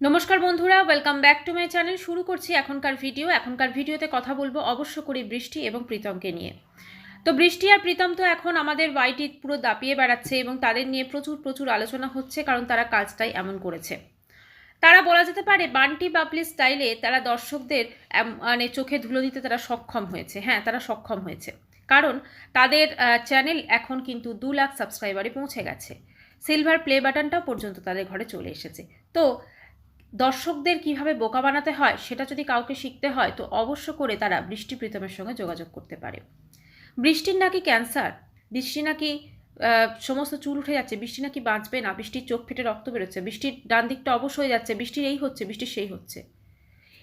নমস্কার বন্ধুরা welcome back to my channel শুরু করছি এখনকার ভিডিও এখনকার ভিডিওতে কথা বলব অবশ্য করি বৃষ্টি এবং প্রীতমকে নিয়ে। তো বৃষ্টি আর প্রীতম তো এখন আমাদের ওয়াইটি পুরো দাপিয়ে বেড়াচ্ছে এবং তাদের নিয়ে প্রচুর প্রচুর আলোচনা হচ্ছে, কারণ তারা কাজটাই এমন করেছে। তারা বলা যেতে পারে বান্টি বাবলি স্টাইলে তারা দর্শকদের মানে চোখে ধুলো দিতে তারা সক্ষম হয়েছে। হ্যাঁ তারা সক্ষম হয়েছে। কারণ তাদের চ্যানেল এখন কিন্তু দু লাখ সাবস্ক্রাইবারে পৌঁছে গেছে। সিলভার প্লে বাটনটাও পর্যন্ত তাদের ঘরে চলে এসেছে। তো দর্শকদের কীভাবে বোকা বানাতে হয়, সেটা যদি কাউকে শিখতে হয়, তো অবশ্য করে তারা বৃষ্টি প্রীতমের সঙ্গে যোগাযোগ করতে পারে। বৃষ্টির নাকি ক্যান্সার? বৃষ্টি নাকি সমস্ত চুল উঠে যাচ্ছে, বৃষ্টি নাকি বাঁচবে না? বৃষ্টির চোখ ফেটে রক্ত বেরোচ্ছে, বৃষ্টির ডান দিকটা অবশ হয়ে যাচ্ছে, বৃষ্টির এই হচ্ছে, বৃষ্টির সেই হচ্ছে।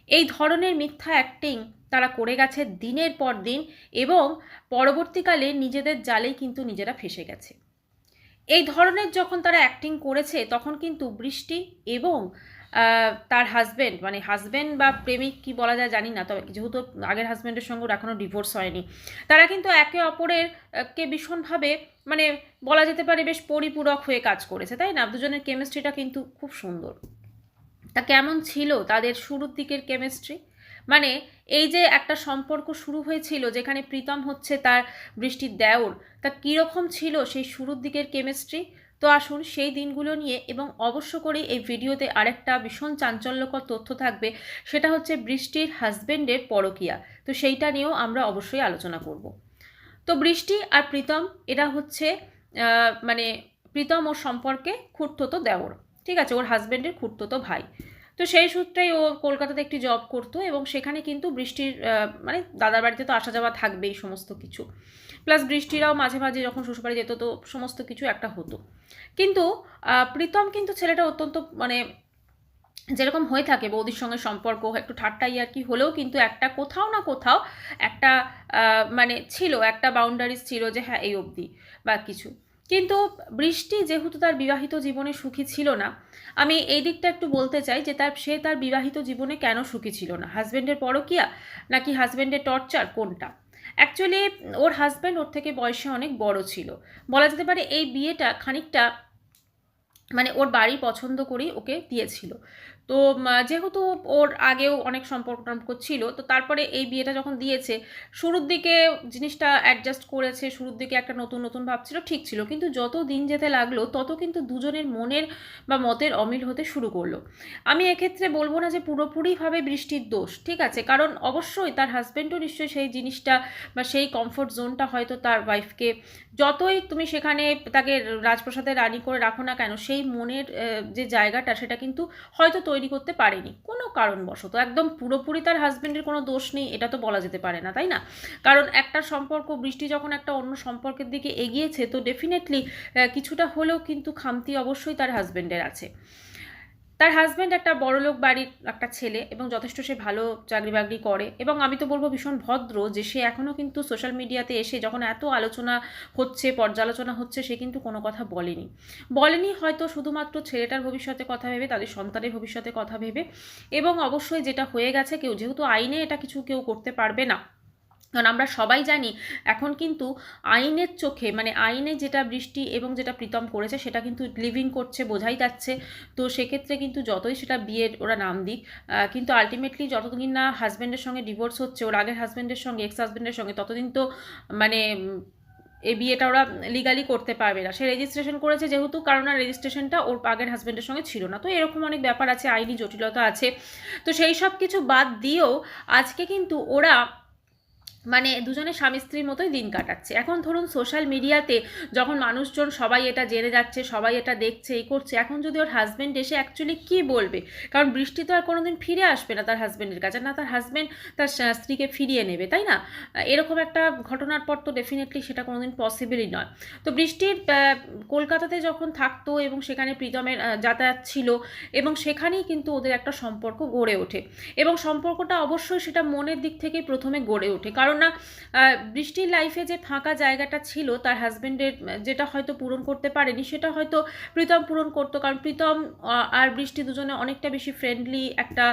এই ধরনের মিথ্যা অ্যাক্টিং তারা করে গেছে দিনের পর দিন এবং পরবর্তীকালে নিজেদের জালেই কিন্তু নিজেরা ফেসে গেছে। এই ধরনের যখন তারা অ্যাক্টিং করেছে, তখন কিন্তু বৃষ্টি এবং তার হাজব্যান্ড মানে হাজব্যান্ড বা প্রেমিক কি বলা যায় জানি না, তবে যেহেতু আগের হাজব্যান্ডের সঙ্গে ওর এখনও ডিভোর্স হয়নি, তারা কিন্তু একে অপরের কে ভীষণভাবে মানে বলা যেতে পারে বেশ পরিপূরক হয়ে কাজ করেছে, তাই না? দুজনের কেমিস্ট্রিটা কিন্তু খুব সুন্দর। তা কেমন ছিল তাদের শুরুর দিকের কেমিস্ট্রি মানে এই যে একটা সম্পর্ক শুরু হয়েছিল যেখানে প্রীতম হচ্ছে তার বৃষ্টির দেওর, তা কীরকম ছিল সেই শুরুর দিকের কেমিস্ট্রি তো আসুন সেই দিনগুলো নিয়ে এবং অবশ্য করে এই ভিডিওতে আরেকটা ভীষণ চাঞ্চল্যকর তথ্য থাকবে, সেটা হচ্ছে বৃষ্টির হাজবেন্ডের পরকিয়া। তো সেইটা নিয়েও আমরা অবশ্যই আলোচনা করব। তো বৃষ্টি আর প্রীতম, এরা হচ্ছে মানে প্রীতম ওর সম্পর্কে খুঁড়তো দেওর, ঠিক আছে? ওর হাজবেন্ডের খুঁড়তো ভাই। তো সেই সূত্রেই ও কলকাতাতে একটি জব করতো এবং সেখানে কিন্তু বৃষ্টির মানে দাদার বাড়িতে তো আসা যাওয়া থাকবেই সমস্ত কিছু। প্লাস বৃষ্টিরাও মাঝে মাঝে যখন শ্বশুরবাড়ি যেত তো সমস্ত কিছু একটা হতো। কিন্তু প্রীতম কিন্তু ছেলেটা অত্যন্ত মানে যেরকম হয়ে থাকে, বৌদির সঙ্গে সম্পর্ক, একটু ঠাট্টা আর কি হলেও কিন্তু একটা কোথাও না কোথাও একটা মানে ছিল, একটা বাউন্ডারিজ ছিল যে হ্যাঁ এই অবধি বা কিছু। কিন্তু বৃষ্টি যেহেতু তার বিবাহিত জীবনে সুখী ছিল না, আমি এই দিকটা একটু বলতে চাই যে তার, সে তার বিবাহিত জীবনে কেন সুখী ছিল না? হাজব্যান্ডের পরকিয়া নাকি হাজব্যান্ডের টর্চার কোনটা? অ্যাকচুয়ালি ওর হাজব্যান্ড ওর থেকে বয়সে অনেক বড় ছিল। বলা যেতে পারে এই বিয়েটা খানিকটা মানে ওর বাড়ি পছন্দ করেই ওকে দিয়েছিল। তো যেহেতু ওর আগেও অনেক সম্পর্ক টম্পর্ক ছিল, তো তারপরে এই বিয়েটা যখন দিয়েছে, শুরুর দিকে জিনিসটা অ্যাডজাস্ট করেছে, শুরুর দিকে একটা নতুন নতুন ভাবছিল ঠিক ছিল। কিন্তু যত দিন যেতে লাগল, তত কিন্তু দুজনের মনের বা মতের অমিল হতে শুরু করল। আমি এক্ষেত্রে বলব না যে পুরোপুরিভাবে বৃষ্টির দোষ, ঠিক আছে? কারণ অবশ্যই তার হাজব্যান্ডও নিশ্চয়ই সেই জিনিসটা বা সেই কমফোর্ট জোনটা হয়তো তার ওয়াইফকে যতই তুমি সেখানে তাকে রাজপ্রাসাদে রানি করে রাখো না কেন, সেই মনের যে জায়গাটা সেটা কিন্তু হয়তো তৈরি করতে পারেনি। কোনো কারণবশত, একদম পুরোপুরি তার হাজব্যান্ডের কোনো দোষ নেই, এটা তো বলা যেতে পারে না, তাই না? কারণ একটা সম্পর্ক, বৃষ্টি যখন একটা অন্য সম্পর্কের দিকে এগিয়েছে, তো ডেফিনেটলি কিছুটা হলেও কিন্তু খামতি অবশ্যই তার হাজব্যান্ডের আছে। তার হাজব্যান্ড একটা বড়লোক বাড়ির একটা ছেলে এবং যথেষ্ট সে ভালো চাকরি বাকরি করে এবং আমি তো বলব ভীষণ ভদ্র যে সে এখনও কিন্তু সোশ্যাল মিডিয়াতে এসে যখন এত আলোচনা হচ্ছে, পর্যালোচনা হচ্ছে, সে কিন্তু কোনো কথা বলেনি। বলেনি হয়তো শুধুমাত্র ছেলেটার ভবিষ্যতে কথা ভেবে, তাদের সন্তানের ভবিষ্যতে কথা ভেবে এবং অবশ্যই যেটা হয়ে গেছে, কেউ যেহেতু আইনে এটা কিছু কেউ করতে পারবে না। কারণ আমরা সবাই জানি এখন কিন্তু আইনের চোখে মানে আইনে যেটা বৃষ্টি এবং যেটা প্রীতম করেছে সেটা কিন্তু লিভিং করছে, বোঝাই যাচ্ছে। তো সেক্ষেত্রে কিন্তু যতই সেটা বিয়ের ওরা নাম দিক কিন্তু আলটিমেটলি যতদিন না হাজব্যান্ডের সঙ্গে ডিভোর্স হচ্ছে, ওর আগের হাজব্যান্ডের সঙ্গে এক্স হাজব্যান্ডের সঙ্গে, ততদিন তো মানে এই বিয়েটা ওরা লিগালি করতে পারবে না। সে রেজিস্ট্রেশন করেছে যেহেতু, কারণ আর রেজিস্ট্রেশনটা ওর আগের হাজব্যান্ডের সঙ্গে ছিল না। তো এরকম অনেক ব্যাপার আছে, আইনি জটিলতা আছে। তো সেই সব কিছু বাদ দিয়েও আজকে কিন্তু ওরা মানে দুজনে স্বামী স্ত্রীর মতোই দিন কাটাচ্ছে। এখন ধরুন সোশ্যাল মিডিয়াতে যখন মানুষজন সবাই এটা জেনে যাচ্ছে, সবাই এটা দেখছে, এই করছে, এখন যদি ওর হাজব্যান্ড এসে অ্যাকচুয়ালি কী বলবে? কারণ বৃষ্টি তো আর কোনোদিন ফিরে আসবে না তার হাজব্যান্ডের কাছে। না তার হাজব্যান্ড তার স্ত্রীকে ফিরিয়ে নেবে, তাই না? এরকম একটা ঘটনার পর তো ডেফিনেটলি সেটা কোনোদিন পসিবলই নয়। তো বৃষ্টির কলকাতাতে যখন থাকতো এবং সেখানে প্রীতমের যাতায়াত ছিল এবং সেখানেই কিন্তু ওদের একটা সম্পর্ক গড়ে ওঠে। এবং সম্পর্কটা অবশ্যই সেটা মনের দিক থেকে প্রথমে গড়ে ওঠে। কারণ না আহ, বৃষ্টির লাইফে যে ফাঁকা জায়গাটা ছিল তার হাজব্যান্ডের যেটা হয়তো পূরণ করতে পারেনি সেটা হয়তো প্রীতম পূরণ করতো। কারণ প্রীতম আর বৃষ্টি দুজনে অনেকটা বেশি ফ্রেন্ডলি একটা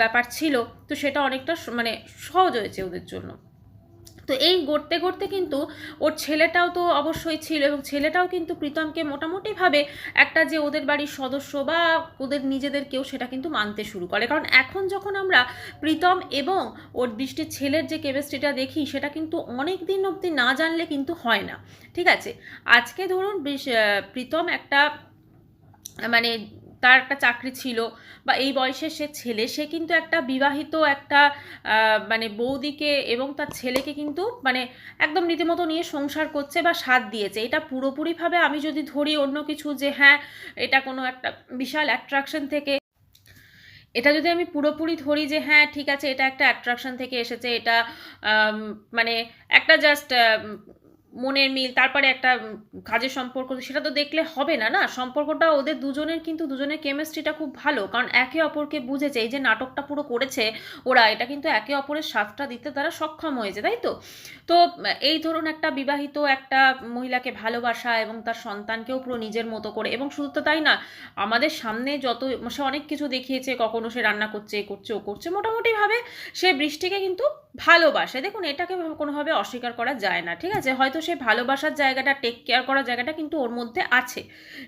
ব্যাপার ছিল তো সেটা অনেকটা মানে সহজ হয়েছে ওদের জন্য। তো এই গড়তে গড়তে কিন্তু ওর ছেলেটাও তো অবশ্যই ছিল এবং ছেলেটাও কিন্তু প্রীতমকে মোটামুটিভাবে একটা যে ওদের বাড়ির সদস্য বা ওদের নিজেদের কেউ সেটা কিন্তু মানতে শুরু করে। কারণ এখন যখন আমরা প্রীতম এবং ওর বৃষ্টির ছেলের যে কেমিস্ট্রিটা দেখি, সেটা কিন্তু অনেক দিন অবধি না জানলে কিন্তু হয় না। ঠিক আছে? আজকে ধরুন প্রীতম একটা মানে তার একটা চাকরি ছিল বা এই বয়সের সে ছেলে, সে কিন্তু একটা বিবাহিত একটা মানে বৌদিকে এবং তার ছেলেকে কিন্তু মানে একদম রীতিমতো নিয়ে সংসার করছে বা সাথ দিয়েছে। এটা পুরোপুরিভাবে আমি যদি ধরি অন্য কিছু যে হ্যাঁ এটা কোনো একটা বিশাল অ্যাট্রাকশন থেকে, এটা যদি আমি পুরোপুরি ধরি যে হ্যাঁ ঠিক আছে, এটা একটা অ্যাট্রাকশন থেকে এসেছে, এটা মানে একটা জাস্ট মনের মিল, তারপরে একটা কাজের সম্পর্ক, সেটা তো দেখলে হবে না না? সম্পর্কটা ওদের দুজনের কিন্তু দুজনের কেমিস্ট্রিটা খুব ভালো, কারণ একে অপরকে বুঝেছে, এই যে নাটকটা পুরো করেছে ওরা, এটা কিন্তু একে অপরের স্বাদটা দিতে তারা সক্ষম হয়েছে, তাই তো? তো এই ধরুন একটা বিবাহিত একটা মহিলাকে ভালোবাসা এবং তার সন্তানকেও পুরো নিজের মতো করে, এবং শুধু তো তাই না, আমাদের সামনে যত, সে অনেক কিছু দেখিয়েছে, কখনো সে রান্না করছে করছে, ও করছে, মোটামুটিভাবে সে বৃষ্টিকে কিন্তু ভালোবাসে। দেখুন, এটাকে কোনোভাবে অস্বীকার করা যায় না, ঠিক আছে? হয়তো সে ভালোবাসার জায়গাটা টেক কেয়ার করার জায়গাটা কিন্তু ওর মধ্যে আছে।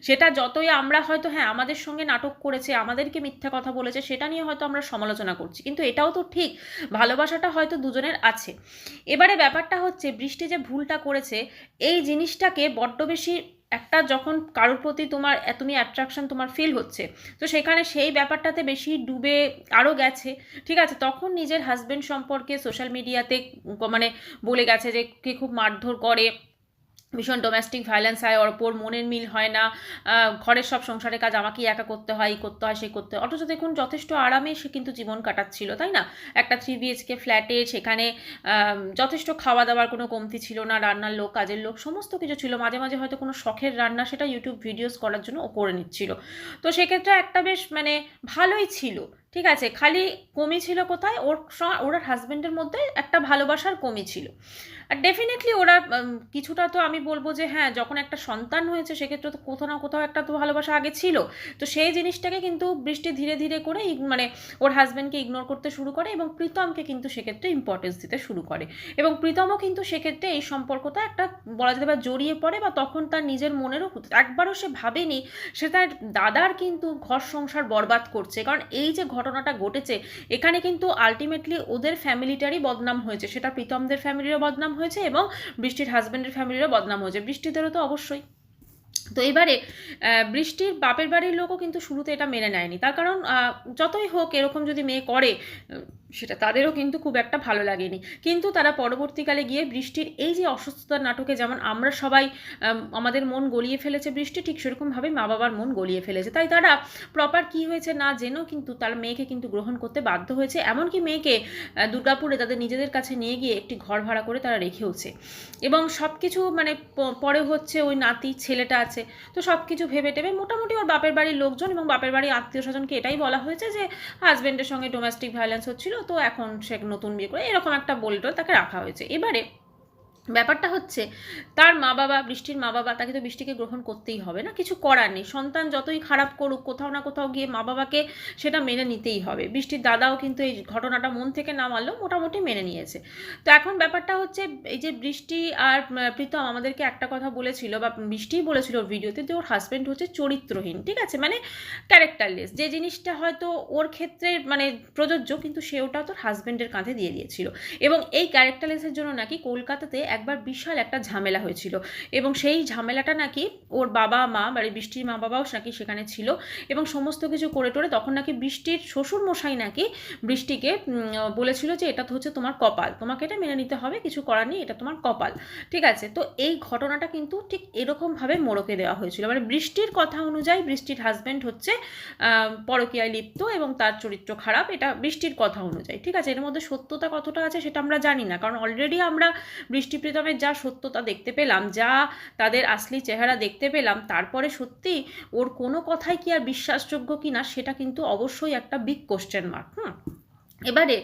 সেটা যতই আমরা হয়তো হ্যাঁ আমাদের সঙ্গে নাটক করেছে, আমাদেরকে মিথ্যা কথা বলেছে, সেটা নিয়ে হয়তো আমরা সমালোচনা করছি। কিন্তু এটাও তো ঠিক, ভালোবাসাটা হয়তো দুজনের আছে। এবারে ব্যাপারটা হচ্ছে, বৃষ্টি যে ভুলটা করেছে, এই জিনিসটাকে বড্ড বেশি একটা যখন কারোর প্রতি তোমার, তুমি অ্যাট্রাকশন তোমার ফিল হচ্ছে, তো সেখানে সেই ব্যাপারটাতে বেশি ডুবে আরও গেছে, ঠিক আছে? তখন নিজের হাজব্যান্ড সম্পর্কে সোশ্যাল মিডিয়াতে মানে বলে গেছে যে, কে খুব মারধর করে ভীষণ ডোমেস্টিক ভায়োলেন্স হয়, ওর ওপর মনের মিল হয় না ঘরের সব সংসারের কাজ আমাকেই একা করতে হয় করতে হয় সে করতে হয়। অথচ দেখুন, যথেষ্ট আরামে সে কিন্তু জীবন কাটাচ্ছিল, তাই না? একটা থ্রি বিএইচকে ফ্ল্যাটে সেখানে যথেষ্ট খাওয়া দাওয়ার কোনো কমতি ছিল না, রান্নার লোক, কাজের লোক, সমস্ত কিছু ছিল। মাঝে মাঝে হয়তো কোনো শখের রান্না সেটা ইউটিউব ভিডিওস করার জন্য ও করে নিচ্ছিল। তো সেক্ষেত্রে একটা বেশ মানে ভালোই ছিল। ঠিক আছে, খালি কমি ছিল কোথায়? ওর ওর হাজব্যান্ডের মধ্যে একটা ভালোবাসার কমি ছিল। আর ডেফিনেটলি ওরা কিছুটা তো আমি বলব যে হ্যাঁ যখন একটা সন্তান হয়েছে, সেক্ষেত্রে তো কোথাও না কোথাও একটা তো ভালোবাসা আগে ছিল। তো সেই জিনিসটাকে কিন্তু বৃষ্টি ধীরে ধীরে করে মানে ওর হাজব্যান্ডকে ইগনোর করতে শুরু করে এবং প্রীতমকে কিন্তু সেক্ষেত্রে ইম্পর্টেন্স দিতে শুরু করে। এবং প্রীতমও কিন্তু সেক্ষেত্রে এই সম্পর্কটা একটা বলা যেতে পারে জড়িয়ে পড়ে বা তখন তার নিজের মনেরও একবারও সে ভাবেনি, সে তার দাদার কিন্তু ঘর সংসার বরবাদ করছে। কারণ এই যে ঘটনাটা ঘটেছে, এখানে কিন্তু আলটিমেটলি ওদের ফ্যামিলিটারই বদনাম হয়েছে। সেটা প্রীতমদের ফ্যামিলিরও বদনাম হয়েছে এবং বৃষ্টির হাজব্যান্ডের ফ্যামিলিরও বদনাম হয়েছে। বৃষ্টিদেরও তো অবশ্যই। তো এবারে বৃষ্টির বাপের বাড়ির লোকও কিন্তু শুরুতে এটা মেনে নেয়নি। তার কারণ যতই হোক এরকম যদি মেয়ে করে সেটা তাদেরও কিন্তু খুব একটা ভালো লাগেনি। কিন্তু তারা পরবর্তীকালে গিয়ে বৃষ্টির এই যে অসুস্থতার নাটকে যেমন আমরা সবাই আমাদের মন গলিয়ে ফেলেছে বৃষ্টি, ঠিক সেরকমভাবে মা বাবার মন গলিয়ে ফেলেছে। তাই তারা প্রপার কি হয়েছে না জেনেও কিন্তু তার মেয়েকে কিন্তু গ্রহণ করতে বাধ্য হয়েছে। এমনকি মেয়েকে দুর্গাপুরে তাদের নিজেদের কাছে নিয়ে গিয়ে একটি ঘর ভাড়া করে তারা রেখেওছে। এবং সব কিছু মানে পরে হচ্ছে ওই নাতি, ছেলেটা আছে। তো সব কিছু ভেবে টেবে মোটামুটি ওর বাপের বাড়ির লোকজন এবং বাপের বাড়ির আত্মীয় স্বজনকে এটাই বলা হয়েছে যে হাজব্যান্ডের সঙ্গে ডোমেস্টিক ভায়োলেন্স হচ্ছিল, তো এখন সে নতুন বিয়ে করে এরকম একটা বলটো তাকে রাখা হয়েছে। এবারে ব্যাপারটা হচ্ছে, তার মা বাবা বৃষ্টির মা বাবা তাকে তো বৃষ্টিকে গ্রহণ করতেই হবে না, কিছু করার নেই। সন্তান যতই খারাপ করুক, কোথাও না কোথাও গিয়ে মা বাবাকে সেটা মেনে নিতেই হবে। বৃষ্টির দাদাও কিন্তু এই ঘটনাটা মন থেকে না মানলেও মোটামুটি মেনে নিয়েছে। তো এখন ব্যাপারটা হচ্ছে, এই যে বৃষ্টি আর প্রীতম আমাদেরকে একটা কথা বলেছিল বা বৃষ্টিই বলেছিল ভিডিওতে যে ওর হাজব্যান্ড হচ্ছে চরিত্রহীন, ঠিক আছে? মানে ক্যারেক্টারলেস যে জিনিসটা হয়তো ওর ক্ষেত্রে মানে প্রযোজ্য, কিন্তু সে ওটা তোর হাজব্যান্ডের কাঁধে দিয়ে দিয়েছিল। এবং এই ক্যারেক্টারলেসের জন্য নাকি কলকাতাতে একবার বিশাল একটা ঝামেলা হয়েছিল। এবং সেই ঝামেলাটা নাকি ওর বাবা, মা মানে বৃষ্টির মা বাবাও নাকি সেখানে ছিল এবং সমস্ত কিছু করে টোরে তখন নাকি বৃষ্টির শ্বশুর মশাই নাকি বৃষ্টিকে বলেছিল যে এটা তো হচ্ছে তোমার কপাল, তোমাকে এটা মেনে নিতে হবে, কিছু করার নেই, এটা তোমার কপাল। ঠিক আছে? তো এই ঘটনাটা কিন্তু ঠিক এরকমভাবে মোড়কে দেওয়া হয়েছিল। মানে বৃষ্টির কথা অনুযায়ী বৃষ্টির হাজব্যান্ড হচ্ছে পরকীয়ায় লিপ্ত এবং তার চরিত্র খারাপ, এটা বৃষ্টির কথা অনুযায়ী। ঠিক আছে? এর মধ্যে সত্যতা কতটা আছে সেটা আমরা জানি না। কারণ অলরেডি আমরা বৃষ্টি প্রীতমের যা সত্যতা দেখতে পেলাম, যা তাদের আসলি চেহারা দেখতে পেলাম, তারপরে সত্যি ওর কোনো কথাই কি আর বিশ্বাসযোগ্য কি না সেটা কিন্তু অবশ্যই একটা বিগ কোশ্চেন মার্ক হুম? এবারে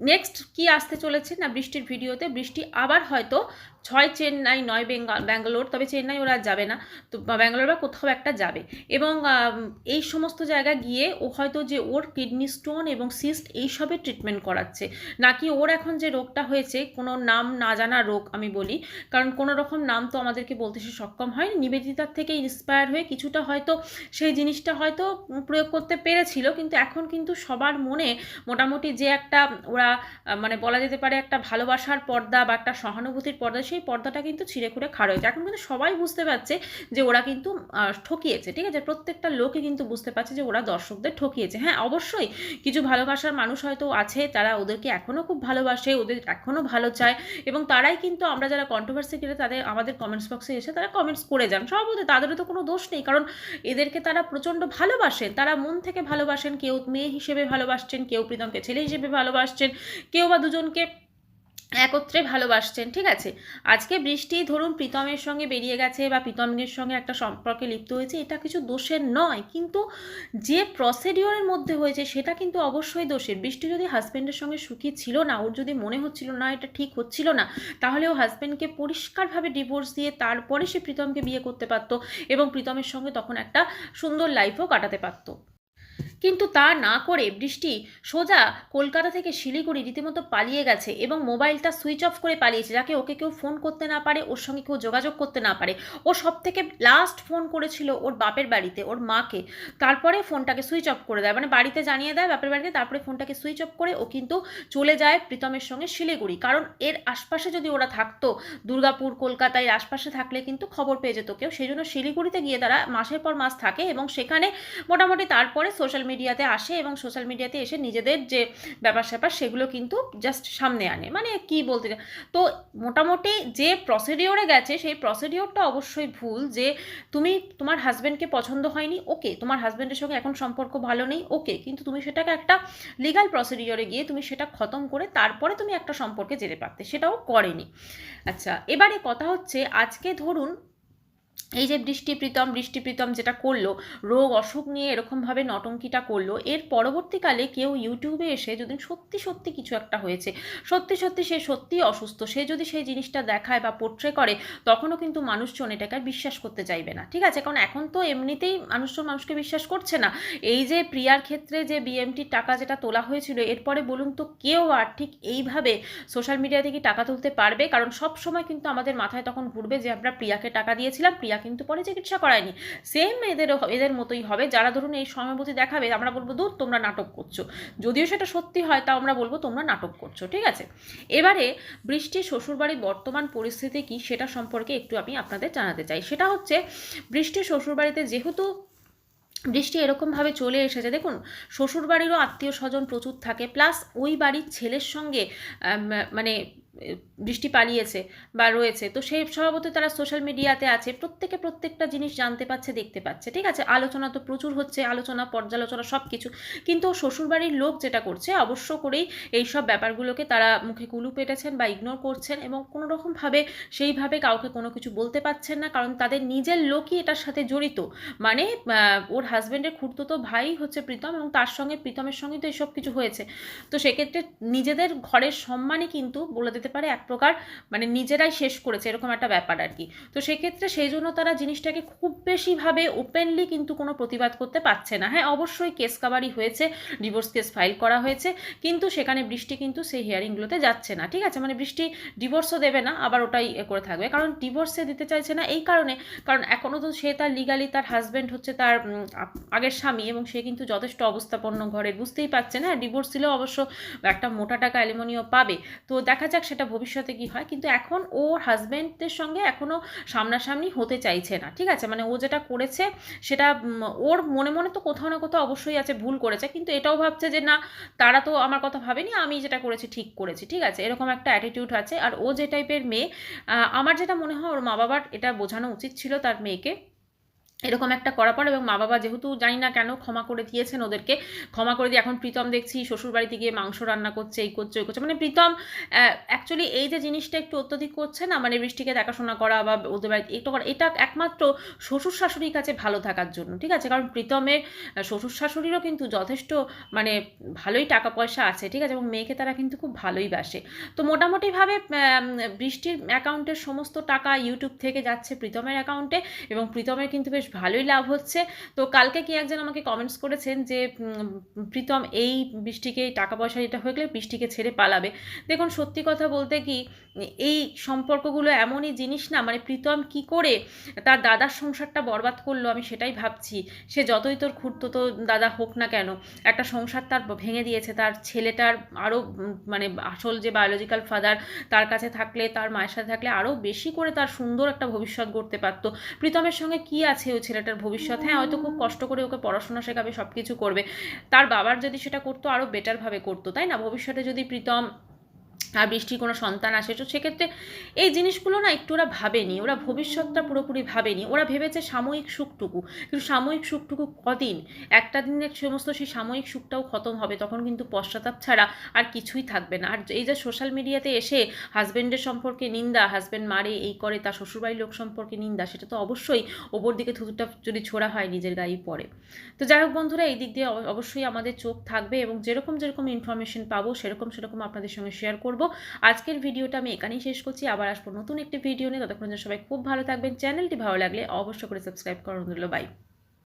নেক্সট কি আসতে চলেছে? না, বৃষ্টির ভিডিওতে। বৃষ্টি আবার হয়তো ছয় চেন্নাই, নয় বেঙ্গাল ব্যাঙ্গালোর, তবে চেন্নাই ওরা যাবে না। তো ব্যাঙ্গালোর বা কোথাও একটা যাবে। এবং এই সমস্ত জায়গায় গিয়ে ও হয়তো যে ওর কিডনি স্টোন এবং সিস্ট এইসবের ট্রিটমেন্ট করাচ্ছে। নাকি ওর এখন যে রোগটা হয়েছে, কোনো নাম না জানা রোগ আমি বলি। কারণ কোনো রকম নাম তো আমাদেরকে বলতে সে সক্ষম হয় নিবেদিতার থেকে ইন্সপায়ার হয়ে কিছুটা হয়তো সেই জিনিসটা হয়তো প্রয়োগ করতে পেরেছিল। কিন্তু এখন কিন্তু সবার মনে মোটামুটি যে একটা ওরা মানে বলা যেতে পারে একটা ভালোবাসার পর্দা বা একটা সহানুভূতির পর্দা, সেই পর্দাটা কিন্তু ছিঁড়ে খুঁড়ে খাড় হয়েছে। এখন কিন্তু সবাই বুঝতে পারছে যে ওরা কিন্তু ঠকিয়েছে, ঠিক আছে? প্রত্যেকটা লোকে কিন্তু বুঝতে পারছে যে ওরা দর্শকদের ঠকিয়েছে। হ্যাঁ অবশ্যই কিছু ভালোবাসার মানুষ হয়তো আছে তারা ওদেরকে এখনও খুব ভালোবাসে, ওদের এখনও ভালো চায় এবং তারাই কিন্তু আমরা যারা কন্ট্রোভার্সি করে তাদের, আমাদের কমেন্টস বক্সে এসে তারা কমেন্টস করে যান। স্বভাবতই তাদেরও তো কোনো দোষ নেই, কারণ এদেরকে তারা প্রচণ্ড ভালোবাসেন তারা মন থেকে ভালোবাসেন, কেউ মেয়ে হিসেবে ভালোবাসছেন, কেউ প্রীতমকে ছেলে হিসেবে ভালোবাসছেন কেউ বা দুজনকে একত্রে ভালোবাসছেন, ঠিক আছে? আজকে বৃষ্টি, ধরুন প্রীতমের সঙ্গে বেরিয়ে গেছে বা প্রীতমের সঙ্গে একটা সম্পর্কে লিপ্ত হয়েছে, এটা কিছু দোষের নয়, কিন্তু যে প্রসিডিওরের মধ্যে হয়েছে সেটা কিন্তু অবশ্যই দোষের। বৃষ্টি যদি হাজব্যান্ডের সঙ্গে সুখী ছিল না, ওর যদি মনে হচ্ছিল না এটা ঠিক হচ্ছিল না, তাহলে ও হাজব্যান্ডকে পরিষ্কারভাবে ডিভোর্স দিয়ে তারপরে সে প্রীতমকে বিয়ে করতে পারতো এবং প্রীতমের সঙ্গে তখন একটা সুন্দর লাইফও কাটাতে পারতো। কিন্তু তা না করে বৃষ্টি সোজা কলকাতা থেকে শিলিগুড়ি রীতিমতো পালিয়ে গেছে এবং মোবাইলটা সুইচ অফ করে পালিয়েছে, যাকে ওকে কেউ ফোন করতে না পারে, ওর সঙ্গে কেউ যোগাযোগ করতে না পারে। ও সব থেকে লাস্ট ফোন করেছিল ওর বাপের বাড়িতে, ওর মাকে। তারপরে ফোনটাকে সুইচ অফ করে দেয় মানে বাড়িতে জানিয়ে দেয় বাপের বাড়িতে, তারপরে ফোনটাকে সুইচ অফ করে ও কিন্তু চলে যায় প্রীতমের সঙ্গে শিলিগুড়ি। কারণ এর আশপাশে যদি ওরা থাকতো, দুর্গাপুর কলকাতায় আশপাশে থাকলে কিন্তু খবর পেয়ে যেত কেউ। সেই জন্য শিলিগুড়িতে গিয়ে তারা মাসের পর মাস থাকে এবং সেখানে মোটামুটি তারপরে সোশ্যাল মিডিয়াতে আসে এবং সোশ্যাল মিডিয়াতে এসে নিজেদের যে ব্যাপার স্যাপার সেগুলো কিন্তু জাস্ট সামনে আনে। মানে কি বলতে তো মোটামুটি যে প্রসিডিওরে গেছে, সেই প্রসিডিওরটা অবশ্যই ভুল যে তুমি তোমার হাজব্যান্ডকে পছন্দ হয়নি ওকে তোমার হাজব্যান্ডের সঙ্গে এখন সম্পর্ক ভালো নেই ওকে কিন্তু তুমি সেটাকে একটা লিগাল প্রসিডিওরে গিয়ে তুমি সেটা খতম করে তারপরে তুমি একটা সম্পর্কে যেতে পারতে, সেটাও করেনি। আচ্ছা এবারে কথা হচ্ছে আজকে ধরুন এই যে বৃষ্টি প্রীতম বৃষ্টি প্রীতম যেটা করল, রোগ, অসুখ নিয়ে এরকমভাবে নটঙ্কিটা করল, এর পরবর্তীকালে কেউ ইউটিউবে এসে যদি সত্যি সত্যি কিছু একটা হয়েছে, সত্যি সত্যি সে সত্যি অসুস্থ, সে যদি সেই জিনিসটা দেখায় বা পোট্রে করে, তখনও কিন্তু মানুষজন এটাকে বিশ্বাস করতে চাইবে না, ঠিক আছে? কারণ এখন তো এমনিতেই মানুষজন মানুষকে বিশ্বাস করছে না। এই যে প্রিয়ার ক্ষেত্রে যে বিএমটির টাকা যেটা তোলা হয়েছিল, এরপরে বলুন তো কেউ আর ঠিক এইভাবে সোশ্যাল মিডিয়া থেকে টাকা তুলতে পারবে? কারণ সব সময় কিন্তু আমাদের মাথায় তখন ঘুরবে যে আমরা প্রিয়াকে টাকা দিয়েছিলাম প্রিয়া কিন্তু পরে চিকিৎসা করায়নি। সেম এদেরও এদের মতোই হবে। যারা ধরুন এই সহানুভূতি দেখাবে, আমরা বলব, দূর তোমরা নাটক করছ। যদিও সেটা সত্যি হয়, তাও আমরা বলব, তোমরা নাটক করছ। ঠিক আছে? এবারে বৃষ্টির শ্বশুরবাড়ির বর্তমান পরিস্থিতি কি, সেটা সম্পর্কে একটু আমি আপনাদের জানাতে চাই। সেটা হচ্ছে বৃষ্টির শ্বশুরবাড়িতে যেহেতু বৃষ্টি এরকমভাবে চলে এসেছে, দেখুন, শ্বশুরবাড়িরও আত্মীয় স্বজন প্রচুর থাকে, প্লাস ওই বাড়ির ছেলের সঙ্গে মানে বৃষ্টি পালিয়েছে বা রয়েছে। তো সেই স্বভাবতই তারা সোশ্যাল মিডিয়াতে আছে, প্রত্যেকে প্রত্যেকটা জিনিস জানতে পাচ্ছে দেখতে পাচ্ছে। ঠিক আছে? আলোচনা তো প্রচুর হচ্ছে, আলোচনা, পর্যালোচনা সব কিছু কিন্তু শ্বশুরবাড়ির লোক যেটা করছে, অবশ্য করেই এই সব ব্যাপারগুলোকে তারা মুখে কুলু পেটেছেন বা ইগনোর করছেন এবং কোনো রকমভাবে সেইভাবে কাউকে কোনো কিছু বলতে পারছেন না, কারণ তাদের নিজের লোকই এটার সাথে জড়িত। মানে ওর হাজব্যান্ডের খুঁড়তো ভাই হচ্ছে প্রীতম এবং তার সঙ্গে প্রীতমের সঙ্গে তো এসব কিছু হয়েছে। তো সেক্ষেত্রে নিজেদের ঘরের সম্মানই কিন্তু বলে দিতে পারে, এক প্রকার মানে নিজেরাই শেষ করেছে, এরকম একটা ব্যাপার আর কি। তো সেক্ষেত্রে সেই জন্য তারা জিনিসটাকে খুব বেশিভাবে ওপেনলি কিন্তু কোনো প্রতিবাদ করতে পারছে না। হ্যাঁ অবশ্যই কেস কাবারি হয়েছে ডিভোর্স কেস ফাইল করা হয়েছে, কিন্তু সেখানে বৃষ্টি কিন্তু সেই হিয়ারিংগুলোতে যাচ্ছে না, ঠিক আছে? মানে বৃষ্টি ডিভোর্সও দেবে না, আবার ওটাই করে থাকবে। কারণ ডিভোর্সে দিতে চাইছে না এই কারণে, কারণ এখনও তো সে তার লিগালি তার হাজব্যান্ড হচ্ছে তার আগের স্বামী এবং সে কিন্তু যথেষ্ট অবস্থাপন্ন ঘরের বুঝতেই পারছে না। ডিভোর্স দিলেও অবশ্য একটা মোটা টাকা অ্যালিমোনিও পাবে। তো দেখা যাক সেটা ভবিষ্যতে কি হয়, কিন্তু এখন ও হাজব্যান্ডদের সঙ্গে এখনও সামনাসামনি হতে চাইছে না, ঠিক আছে? মানে ও যেটা করেছে সেটা ওর মনে মনে তো কোথাও না কোথাও অবশ্যই আছে, ভুল করেছে, কিন্তু এটাও ভাবছে যে না, তারা তো আমার কথা ভাবেনি, আমি যেটা করেছি ঠিক করেছি, ঠিক আছে? এরকম একটা অ্যাটিটিউড আছে। আর ও যে টাইপের মেয়ে আমার যেটা মনে হয় ওর মা বাবার এটা বোঝানো উচিত ছিল তার মেয়েকে। এরকম একটা করার পর এবং মা বাবা যেহেতু জানি না কেন ক্ষমা করে দিয়েছেন ওদেরকে, ক্ষমা করে দিয়ে এখন প্রীতম দেখছি শ্বশুর বাড়িতে গিয়ে মাংস রান্না করছে, এই করছে, ওই করছে। মানে প্রীতম অ্যাকচুয়ালি এই যে জিনিসটা একটু অত্যধিক করছে না মানে বৃষ্টিকে দেখাশোনা করা বা ওদের বাড়িতে একটু করা, এটা একমাত্র শ্বশুর শাশুড়ির কাছে ভালো থাকার জন্য, ঠিক আছে? কারণ প্রীতমের শ্বশুর শাশুড়িরও কিন্তু যথেষ্ট মানে ভালোই টাকা পয়সা আছে, ঠিক আছে? এবং মেয়েকে তারা কিন্তু খুব ভালোই বাসে। তো মোটামুটিভাবে বৃষ্টির অ্যাকাউন্টের সমস্ত টাকা ইউটিউব থেকে যাচ্ছে প্রীতমের অ্যাকাউন্টে এবং প্রীতমের কিন্তু বেশ ভালোই লাভ হচ্ছে। তো কালকে কি একজন আমাকে কমেন্টস করেছেন যে প্রীতম, এই বৃষ্টিকে, টাকা পয়সা এটা হয়ে গেলে বৃষ্টিকে ছেড়ে পালাবে। দেখুন, সত্যি কথা বলতে কি, এই সম্পর্কগুলো এমনই জিনিস না মানে প্রীতম কি করে তার দাদার সংসারটা বরবাদ করল আমি সেটাই ভাবছি। সে যতই তোর খুঁড়তো তো দাদা হোক না কেন, একটা সংসার তার ভেঙে দিয়েছে। তার ছেলেটার আরও মানে আসল যে বায়োলজিক্যাল ফাদার তার কাছে থাকলে, তার মায়ের সাথে থাকলে আরও বেশি করে তার সুন্দর একটা ভবিষ্যৎ গড়তে পারতো। প্রীতমের সঙ্গে কি আছে? ছেলেটার ভবিষ্যৎ হ্যাঁ হয়তো খুব কষ্ট করে ওকে পড়াশোনা শেখাবে সব কিছু করবে। তার বাবার যদি সেটা করতো আরও বেটারভাবে করতো, তাই না? ভবিষ্যতে যদি প্রীতম আর বৃষ্টির কোনো সন্তান আসে, তো সেক্ষেত্রে এই জিনিসগুলো না একটু ওরা ভাবেনি, ওরা ভবিষ্যৎটা পুরোপুরি ভাবেনি। ওরা ভেবেছে সাময়িক সুখটুকু, কিন্তু সাময়িক সুখটুকু কদিন? একটা দিনের সমস্ত সেই সাময়িক সুখটাও খতম হবে, তখন কিন্তু পশ্চাতাপ ছাড়া আর কিছুই থাকবে না। আর এই যে সোশ্যাল মিডিয়াতে এসে হাজব্যান্ডের সম্পর্কে নিন্দা হাজব্যান্ড মারে, এই করে তার শ্বশুরবাড়ির লোক সম্পর্কে নিন্দা, সেটা তো অবশ্যই ওপর দিকে থুতুটা যদি ছোড়া হয়, নিজের গায়েই পড়ে। তো যাই হোক বন্ধুরা, এই দিক দিয়ে অবশ্যই আমাদের চোখ থাকবে এবং যেরকম যেরকম ইনফরমেশন পাবো, সেরকম সেরকম আপনাদের সঙ্গে শেয়ার করব। আজকের ভিডিওটা আমি এখানেই শেষ করছি। আবার আসব নতুন একটি ভিডিও নিয়ে। ততক্ষণ সবাই খুব ভালো থাকবেন। চ্যানেলটি ভালো লাগলে অবশ্য করে সাবস্ক্রাইব করুন বাই